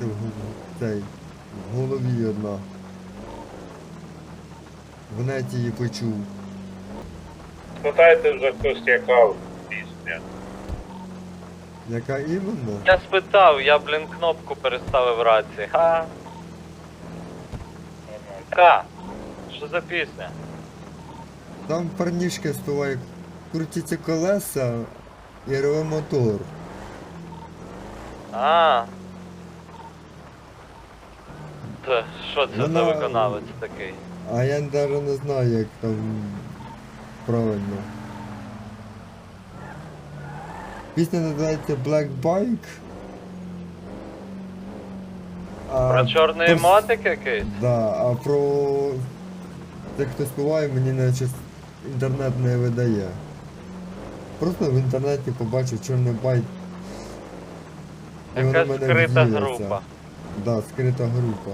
В цей, в голові одна. В неті її почув. Спитайте вже хтось яка пісня. Яка іменно? Я спитав, я, блін, кнопку переставив в рації. Ха. Ка. Що за пісня? Там парнішка співає, крутяться колеса і рве мотор. А. Та що це за Вона- виконавець такий? А я навіть не знаю, як там правильно. Пісня називається Black Bike. А, Про чорний пос- мотик якийсь? Да, а про те, хто співає, мені наче інтернет не видає. Просто в інтернеті побачив чорний і воно Якась мене скрита вдіється. група. Да, скрита група.